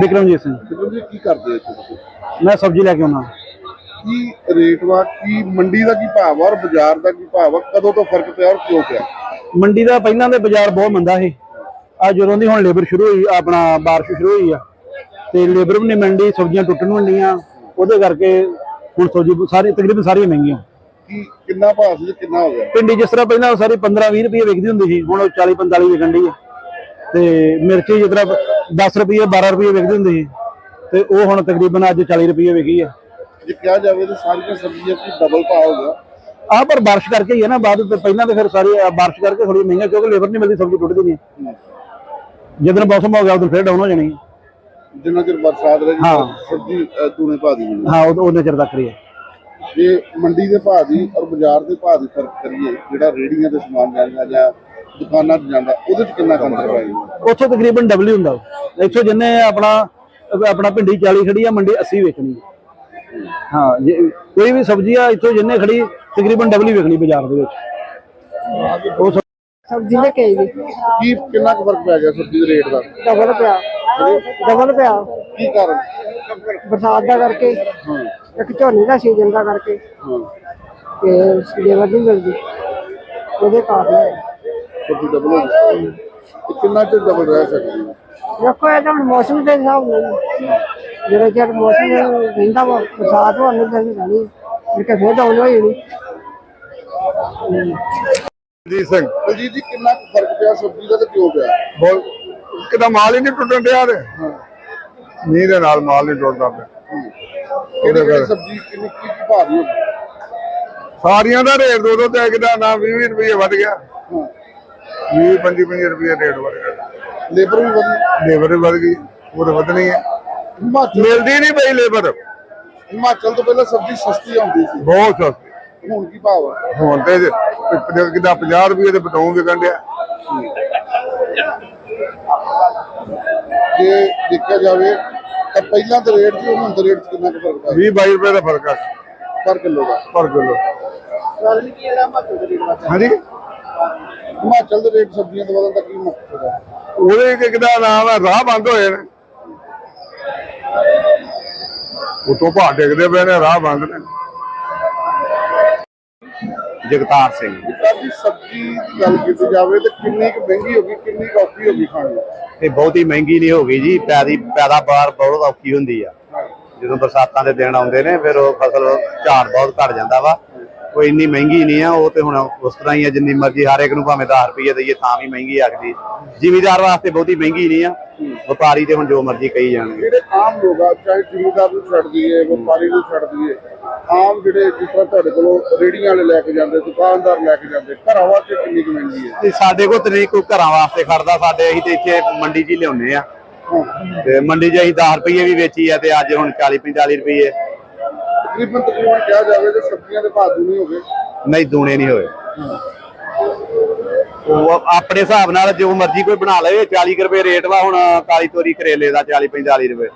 ਵਿਕਰਮਜੀਤ ਸਿੰਘ। ਜੀ ਕੀ ਕਰਦੇ ਇੱਥੇ ਤੁਸੀਂ? ਮੈਂ ਸਬਜ਼ੀ ਲੈ ਕੇ ਆਉਣਾ। ਕੀ ਰੇਟ ਵਾ ਕੀ ਮੰਡੀ ਦਾ ਕੀ ਭਾਅ ਵਾ ਔਰ ਬਾਜ਼ਾਰ ਦਾ ਕੀ ਭਾਅ ਵਾ? ਕਦੋਂ ਤੋਂ ਫ਼ਰਕ ਪਿਆ ਔਰ ਕਿਉਂ ਪਿਆ? ਮੰਡੀ ਦਾ ਪਹਿਲਾਂ ਦੇ ਬਾਜ਼ਾਰ ਬਹੁਤ ਮੰਦਾ ਸੀ। ਆ ਜਦੋਂ ਦੀ ਹੁਣ ਲੇਬਰ ਸ਼ੁਰੂ ਹੋਈ ਆਪਣਾ ਬਾਰਿਸ਼ ਸ਼ੁਰੂ ਹੋਈ ਆ ਤੇ ਲੇਬਰ ਵੀ ਨਹੀਂ ਮੰਡੀ ਸਬਜ਼ੀਆਂ ਟੁੱਟਣ ਮੰਡੀਆਂ ਉਹਦੇ ਕਰਕੇ ਹੁਣ ਸਬਜ਼ੀ ਸਾਰੀ ਤਕਰੀਬਨ ਸਾਰੀਆਂ ਮਹਿੰਗੀਆਂ। ਕੀ ਕਿੰਨਾ ਭਾਅ ਸੀ ਤੇ ਕਿੰਨਾ ਹੋ ਗਿਆ? ਭਿੰਡੀ ਜਿਸ ਤਰ੍ਹਾਂ ਪਹਿਲਾਂ ਸਾਰੀ 15 20 ਰੁਪਏ ਵਿਕਦੀ ਹੁੰਦੀ ਸੀ ਹੁਣ ਉਹ 40 45 ਵਿਕਣ ਡਈ ਆ। ਤੇ ਮਿਰਚੀ ਜਿਸ ਤਰ੍ਹਾਂ 10 ਰੁਪਏ 12 ਰੁਪਏ ਵਿਕਦੀ ਹੁੰਦੀ ਸੀ। ਤੇ ਉਹ ਹੁਣ ਤਕਰੀਬਨ ਅੱਜ 40 ਰੁਪਏ ਵਿਕੀ ਆ। ਜੇ ਕਿਹਾ ਜਾਵੇ ਤਾਂ ਸਾਰੀਆਂ ਸਬਜ਼ੀਆਂ ਦੀ ਡਬਲ ਭਾਅ ਹੋ ਗਿਆ। ਆ ਪਰ ਬਾਰਿਸ਼ ਕਰਕੇ ਹੀ ਹੈ ਨਾ ਬਾਅਦ ਤੇ ਪਹਿਲਾਂ ਤੇ ਫਿਰ ਸਾਰੀ ਬਾਰਿਸ਼ ਕਰਕੇ ਥੋੜੀ ਮਹਿੰਗਾ ਕਿਉਂਕਿ ਲੇਬਰ ਨਹੀਂ ਮਿਲਦੀ ਸਬਜ਼ੀ ਟੁੱਟਦੀ ਨਹੀਂ ਜਦੋਂ ਮੌਸਮ ਹੋ ਗਿਆ ਉਦੋਂ ਫਿਰ ਡਾਊਨ ਹੋ ਜਾਣੀ। ਜਿੰਨਾ ਚਿਰ ਬਰਸਾਤ ਰਹੇਗੀ ਹਾਂ। ਸਬਜ਼ੀ ਦੂਣੇ ਭਾਅ ਦੀ ਹਾਂ ਉਹ ਉਹਨੇ ਚਿਰ ਤੱਕ ਰਹੀ ਹੈ ਜੇ ਮੰਡੀ ਦੇ ਭਾਅ ਦੀ ਔਰ ਬਾਜ਼ਾਰ ਦੇ ਭਾਅ ਦੀ ਫ਼ਰਕ ਕਰੀਏ ਜਿਹੜਾ ਰੇੜੀਆਂ ਦੇ ਸਮਾਨ ਜਾਂਦਾ ਜਾਂ ਦੁਕਾਨਾਂ 'ਤੇ ਜਾਂਦਾ। ਉਹਦੇ 'ਚ ਕਿੰਨਾ ਕੰਮ ਕਰਵਾਈ ਉੱਥੋਂ ਤਕਰੀਬਨ ਡਬਲ ਹੀ ਹੁੰਦਾ। ਇੱਥੋਂ ਜਿੰਨੇ ਆਪਣਾ ਆਪਣਾ ਭਿੰਡੀ 40 ਖੜੀ ਆ ਮੰਡੀ 80 ਵੇਚਣੀ। ਹੈ। ਹਾਂ ਜੇ ਕੋਈ ਵੀ ਸਬਜ਼ੀ ਆ ਇੱਥੋਂ ਜਿੰਨੇ ਖੜੀ ਤਕਰੀਬਨ ਡਬਲ ਹੀ ਵਿਕਣੀ ਬਾਜ਼ਾਰ ਦੇ ਵਿੱਚ। ਉਹ ਸਬ- ਸਬਜ਼ੀ ਲੈ ਕੇ ਜੀ। ਕੀ ਕਿੰਨਾ ਕੁ ਫ਼ਰਕ ਪੈ ਗਿਆ ਸਬਜ਼ੀ ਦੇ ਰੇਟ ਦਾ? ਡਬਲ ਪਿਆ। ਡਬਲ ਪਿਆ। ਕੀ ਕਾਰਨ? ਬਰਸਾਤ ਦਾ ਕਰਕੇ ਇੱਕ ਝੋਨੇ ਦਾ ਸੀਜ਼ਨ ਦਾ ਕਰਕੇ। ਹਾਂ। ਤੇ ਲੇਬਰ ਨਹੀਂ ਮਿਲਦੀ। ਉਹਦੇ ਕਾਰਨ। ਹੈ। ਡਬਲ ਹੋ। ਗਈ ਤੇ ਕਿੰਨਾ ਚਿਰ ਡਬਲ ਰਹਿ ਸਕਦੀ ਹੈ? ਦੇਖੋ ਇਹ ਤਾਂ ਹੁਣ ਮੌਸਮ ਦੇ ਹਿਸਾਬ ਨਾਲ ਹੀ। ਜਿਹੜੇ ਚਿਰ ਮੌਸਮ ਰਹਿੰਦਾ ਵਾ ਬਰਸਾਤ ਹੋਣ ਨੂੰ ਤਾਂ ਨਹੀਂ ਕਿ ਫੇਰ ਡਾਊਨ ਹੋ ਜਾਣੀ। ਜੀ ਸਿੰਘ। ਬਲਜੀਤ ਜੀ ਕਿੰਨਾ ਕੁ ਫ਼ਰਕ ਪਿਆ? ਸਬਜ਼ੀ ਦਾ ਤੇ ਕਿਉਂ ਪਿਆ? ਬਹੁਤ। ਕਿਦਾ ਮਾਲ ਹੀ ਨਹੀਂ ਟੁੱਟਣ ਡਿਆ ਤੇ। ਮੀਂਹ ਦੇ ਨਾਲ ਮਾਲ ਨਹੀਂ ਟੁੱਟਦਾ ਪਿਆ। ਕਿਹੜੀ ਕਿਹੜੀ ਸਬਜ਼ੀ ਕਿੰਨੀ ਕੀ ਭਾਅ ਦੀ ਹੋਗੀ ਸਾਰੀਆਂ ਦਾ ਰੇਟ ਦੋ ਦੋ ਤੇ ਕਿਦਾ ਨਾ 20 20 ਰੁਪਏ ਵੱਧ ਗਿਆ। ਹਾਂ। 20 25 25 ਰੁਪਏ ਰੇਟ ਵੱਧ ਗਿਆ। ਲੇਬਰ ਵੀ ਵਧੀ ਲੇਬਰ ਵੀ ਵੱਧ ਗਈ ਉਹ ਤਾਂ ਵਧਣੀ ਹੈ। ਹਿਮਾਚਲ ਮਿਲਦੀ ਨਹੀਂ ਪਈ ਲੇਬਰ। ਹਿਮਾਚਲ ਤੋਂ ਪਹਿਲਾਂ ਸਬਜ਼ੀ ਸਸਤੀ ਆਉਂਦੀ ਸੀ। ਬਹੁਤ ਸਸਤੀ। ਹੁਣ ਕੀ ਭਾਅ ਹੁਣ ਤੇ ਕਿਦਾ 50 ਰੁਪਏ ਦੇ ਬਤਾਉਂ ਵਿਕਣ ਡਿਆ। ਜੇ ਦੇਖਿਆ ਜਾਵੇ ਤਾਂ ਪਹਿਲਾਂ ਤਾਂ ਰੇਟ ਸੀ ਹੁਣ ਤਾਂ ਰੇਟ 'ਚ ਕਿੰਨਾ ਕੁ ਫ਼ਰਕ ਆ? 20 22 ਰੁਪਏ ਦਾ ਫ਼ਰਕ ਆ। ਪਰ ਕਿਲੋ ਦਾ। ਪਰ ਕਿਲੋ। ਦੇ ਦਾ ਹਾਂਜੀ? ਹਿਮਾਚਲ ਦੇ ਰੇਟ ਸਬਜ਼ੀਆਂ ਦੇ ਵਧਣ ਦਾ ਕੀ ਮਕਸਦ ਹੈ ਉਹਦੇ ਕਿ ਕਿਦਾ ਨਾਮ ਹੈ ਰਾਹ ਬੰਦ ਹੋਏ ਨੇ। ਉਤੋਂ ਭਾਅ ਡਿੱਗਦੇ ਪਏ ਨੇ ਰਾਹ ਬੰਦ ਨੇ। ਜਗਤਾਰ ਸਿੰਘ। ਕਾਫੀ ਸਬਜ਼ੀ ਦੀ ਗੱਲ ਕੀਤੀ ਜਾਵੇ ਤਾਂ ਕਿੰਨੀ ਕੁ ਮਹਿੰਗੀ ਹੋ ਗਈ ਕਿੰਨੀ ਕੁ ਔਖੀ ਹੋ ਗਈ ਖਾਣੀ? ਇਹ ਬਹੁਤੀ ਮਹਿੰਗੀ ਨਹੀਂ ਹੋ ਗਈ ਜੀ ਪੈਦੀ ਪੈਦਾਵਾਰ ਬਹੁਤ ਔਖੀ ਹੁੰਦੀ ਆ। ਜਦੋਂ ਬਰਸਾਤਾਂ ਦੇ ਦਿਨ ਆਉਂਦੇ ਨੇ ਫਿਰ ਉਹ ਫਸਲ ਝਾੜ ਬਹੁਤ ਘਟ ਜਾਂਦਾ ਵਾ। ਕੋਈ ਇੰਨੀ ਮਹਿੰਗੀ ਨਹੀਂ ਆ ਉਹ ਤੇ ਹੁਣ ਉਸ ਤਰ੍ਹਾਂ ਹੀ ਆ ਜਿੰਨੀ ਮਰਜ਼ੀ ਹਰ ਇੱਕ ਨੂੰ ਭਾਵੇਂ 10 ਰੁਪਏ ਦਈਏ ਤਾਂ ਵੀ ਮਹਿੰਗੀ ਆਖਦੀ। ਜ਼ਿਮੀਦਾਰ ਵਾਸਤੇ ਬਹੁਤੀ ਮਹਿੰਗੀ ਨਹੀਂ ਆ ਵਪਾਰੀ ਤੇ ਹੁਣ ਜੋ ਮਰਜ਼ੀ ਕਹੀ ਜਾਣਗੇ। ਜਿਹੜੇ ਆਮ ਲੋਕ ਆ ਚਾਹੇ ਜ਼ਿਮੀਦਾਰ ਨੂੰ ਛੱਡ ਦਈਏ ਵਪਾਰੀ ਨੂੰ ਛੱਡ ਦਈਏ ਆਮ ਜਿਹੜੇ ਜਿਸ ਤਰ੍ਹਾਂ ਤੁਹਾਡੇ ਕੋਲੋਂ ਰੇੜੀਆਂ ਵਾਲੇ ਲੈ ਕੇ ਜਾਂਦੇ ਦੁਕਾਨਦਾਰ ਲੈ ਕੇ ਜਾਂਦੇ ਘਰਾਂ ਵਾਸਤੇ ਕਿੰਨੀ ਕੁ ਮਹਿੰਗੀ ਹੈ ਤੇ ਸਾਡੇ ਕੋਲ ਤੇ ਨਹੀਂ ਕੋਈ ਘਰਾਂ ਵਾਸਤੇ ਖੜਦਾ ਸਾਡੇ ਅਸੀਂ ਤੇ ਇੱਥੇ ਮੰਡੀ 'ਚ ਹੀ ਲਿਆਉਂਦੇ ਆ। ਤੇ ਮੰਡੀ 'ਚ ਅਸੀਂ 10 ਰੁਪਏ ਵੀ ਵੇਚੀ ਆ ਤੇ ਅੱਜ ਹੁਣ 40 45 ਰੁਪਏ ਤਕਰੀਬਨ ਤਕਰੀਬਨ ਕਿਹਾ ਜਾਵੇ ਤਾਂ ਸਬਜ਼ੀਆਂ ਦੇ ਭਾਅ ਦੂਣੇ ਹੋ ਗਏ। ਨਹੀਂ ਦੂਣੇ ਨਹੀਂ ਹੋਏ। ਉਹ ਆਪਣੇ ਹਿਸਾਬ ਨਾਲ ਜੋ ਮਰਜ਼ੀ ਕੋਈ ਬਣਾ ਲਵੇ 40 ਕੁ ਰੁਪਏ ਰੇਟ ਵਾ ਹੁਣ ਕਾਲੀ ਤੋਰੀ ਕਰੇਲੇ ਦਾ 40 45 ਰੁਪਏ।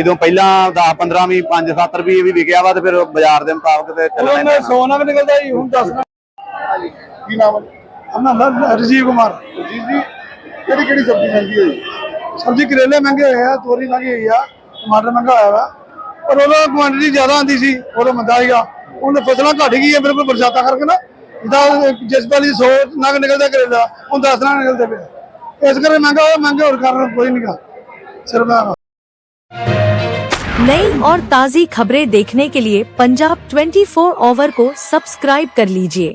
ਇਦੋਂ ਪਹਿਲਾਂ 10 15 ਵੀ 5 7 ਰੁਪਏ ਵੀ ਵਿਕਿਆ ਵਾ ਤੇ ਫਿਰ ਬਾਜ਼ਾਰ ਦੇ ਮੁਤਾਬਕ ਤੇ ਚੱਲਣਾ ਹੀ ਪੈਣਾ। ਸੋਨਾ ਵੀ ਨਿਕਲਦਾ ਜੀ ਹੁਣ ਦੱਸਣਾ ਕੀ ਨਾਮ ਹੈ ਆਪਣਾ ਰਜੀਵ ਕੁਮਾਰ। ਜੀ ਜੀ ਕਿਹੜੀ ਕਿਹੜੀ ਸਬਜ਼ੀ ਮਹਿੰਗੀ ਹੋਈ? ਸਬਜ਼ੀ ਕਰੇਲੇ ਮਹਿੰਗੇ ਹੋਏ ਆ ਤੋਰੀ ਮਹਿੰਗੀ ਹੋਈ ਆ ਟਮਾਟਰ ਮਹਿੰਗਾ ਹੋਇਆ ਵਾ। ਪਰ ਉਹਦਾ ਕੁਆਂਟੀਟੀ ਜ਼ਿਆਦਾ ਆਂਦੀ ਸੀ ਉਹਦਾ ਮੰਦਾ ਸੀਗਾ ਉਹਨੇ ਫਸਲਾਂ ਘਟ ਗਈ ਹੈ ਬਿਲਕੁਲ ਬਰਸਾਤਾਂ ਕਰਕੇ ਨਾ ਜਿੱਦਾਂ ਜਿਸ ਵਾਲੀ 100 ਨਗ ਨਿਕਲਦਾ ਕਰੇਲਾ ਹੁਣ 10 ਨਗ ਨਿਕਲਦੇ ਪਏ ਇਸ ਕਰਕੇ ਮਹਿੰਗਾ ਹੋਇਆ ਮਹਿੰਗੇ ਹੋਰ ਕਾਰਨ ਕੋਈ ਨਹੀਂਗਾ ਸਿਰਫ ਇਹ नई और ताज़ी खबरें देखने के लिए पंजाब 24 ओवर को सब्सक्राइब कर लीजिए